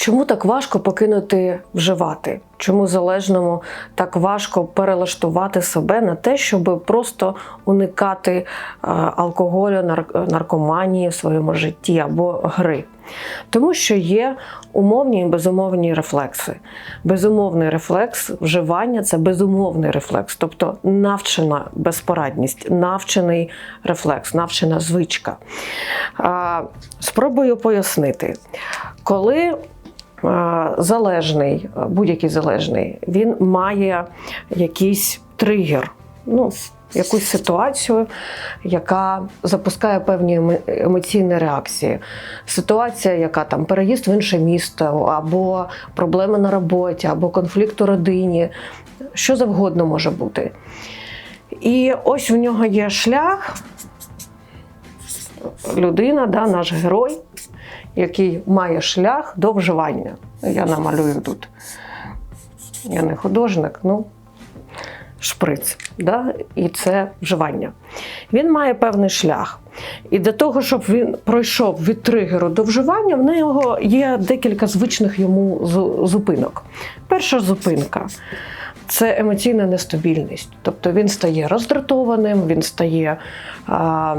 Чому так важко покинути вживати? Чому залежному так важко перелаштувати себе на те, щоб просто уникати е, алкоголю, нар- наркоманії в своєму житті або гри? Тому що є умовні і безумовні рефлекси. Безумовний рефлекс вживання це безумовний рефлекс, тобто навчена безпорадність, навчений рефлекс, навчена звичка. А, Спробую пояснити, коли е, залежний, е, будь-який залежний, він має якийсь тригер. Ну, якусь ситуацію, яка запускає певні емоційні реакції. Ситуація, яка там переїзд в інше місто, або проблеми на роботі, або конфлікт у родині, що завгодно може бути. І ось в нього є шлях, людина, да, наш герой, який має шлях до вживання. Я намалюю тут. Я не художник, ну шприц, да? і це вживання. Він має певний шлях. І для того, щоб він пройшов від тригеру до вживання, в нього є декілька звичних йому зупинок. Перша зупинка це емоційна нестабільність. Тобто він стає роздратованим, він стає а,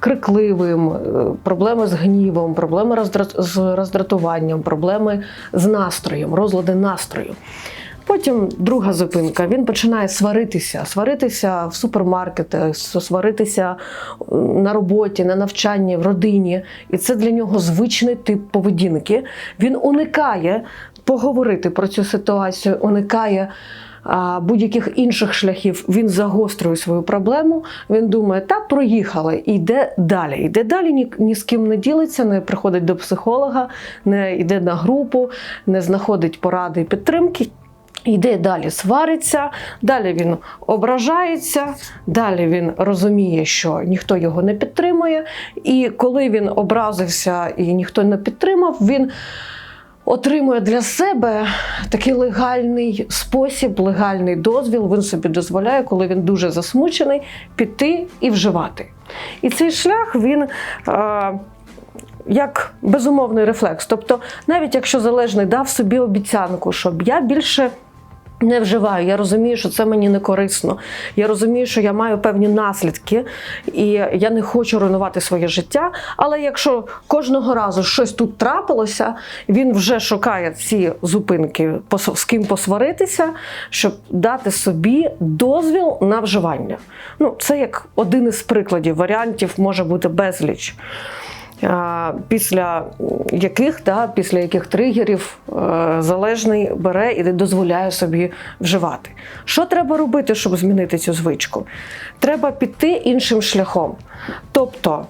крикливим, е, проблеми з гнівом, проблеми роздра- з роздратуванням, проблеми з настроєм, розлади настрою. Потім друга зупинка. Він починає сваритися, сваритися в супермаркетах, сваритися на роботі, на навчанні, в родині. І це для нього звичний тип поведінки. Він уникає поговорити про цю ситуацію, уникає будь-яких інших шляхів. Він загострює свою проблему. Він думає, та проїхали, йде далі. Йде далі, ні, ні з ким не ділиться, не приходить до психолога, не йде на групу, не знаходить поради і підтримки. Йде далі, свариться, далі він ображається, далі він розуміє, що ніхто його не підтримує. І коли він образився і ніхто не підтримав, він отримує для себе такий легальний спосіб, легальний дозвіл. Він собі дозволяє, коли він дуже засмучений, піти і вживати. І цей шлях він. Е, як безумовний рефлекс. Тобто, навіть якщо залежний дав собі обіцянку, щоб я більше не вживаю, я розумію, що це мені не корисно. Я розумію, що я маю певні наслідки, і я не хочу руйнувати своє життя. Але якщо кожного разу щось тут трапилося, він вже шукає ці зупинки, з ким посваритися, щоб дати собі дозвіл на вживання. Ну, це як один із прикладів, варіантів може бути безліч. Після яких, да, після яких тригерів е, залежний бере і дозволяє собі вживати. Що треба робити, щоб змінити цю звичку? Треба піти іншим шляхом. Тобто,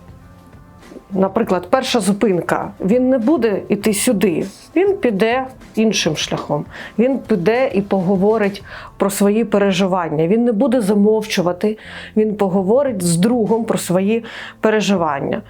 наприклад, перша зупинка, він не буде йти сюди, він піде іншим шляхом. Він піде і поговорить про свої переживання. Він не буде замовчувати, він поговорить з другом про свої переживання.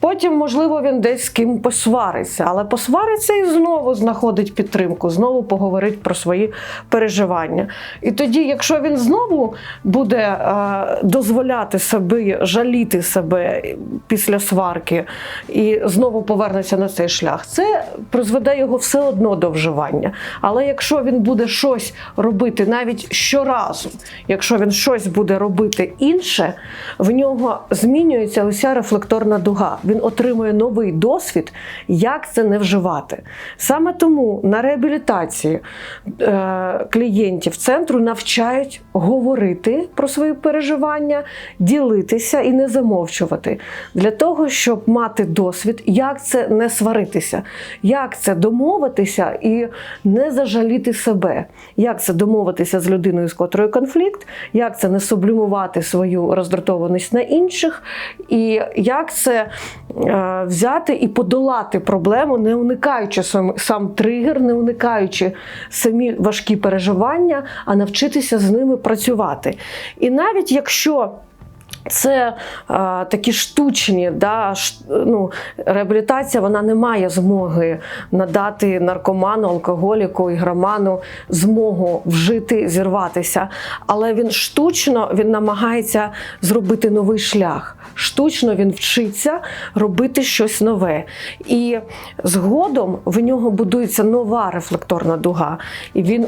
Потім, можливо, він десь з ким посвариться, але посвариться і знову знаходить підтримку, знову поговорить про свої переживання. І тоді, якщо він знову буде е, дозволяти собі жаліти себе після сварки і знову повернеться на цей шлях, це призведе його все одно до вживання. Але якщо він буде щось робити навіть щоразу, якщо він щось буде робити інше, в нього змінюється уся рефлекторна дуга. Він отримує новий досвід, як це не вживати. Саме тому на реабілітації е, клієнтів центру навчають говорити про свої переживання, ділитися і не замовчувати для того, щоб мати досвід, як це не сваритися, як це домовитися і не зажаліти себе, як це домовитися з людиною, з котрою конфлікт, як це не сублімувати свою роздратованість на інших, і як це е, взяти і подолати проблему, не уникаючи сам, сам тригер, не уникаючи самі важкі переживання, а навчитися з ними працювати. І навіть якщо Це а, такі штучні, да, ш, ну, реабілітація вона не має змоги надати наркоману, алкоголіку, ігроману змогу вжити, зірватися. Але він штучно він намагається зробити новий шлях. Штучно він вчиться робити щось нове. І згодом в нього будується нова рефлекторна дуга. І він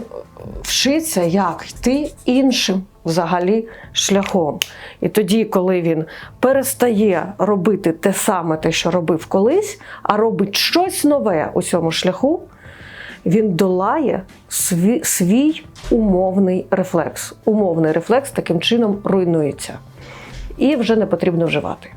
вчиться, як йти іншим взагалі шляхом. І тоді, коли він перестає робити те саме, те, що робив колись, а робить щось нове у цьому шляху, він долає свій, свій умовний рефлекс. Умовний рефлекс таким чином руйнується. І вже не потрібно вживати.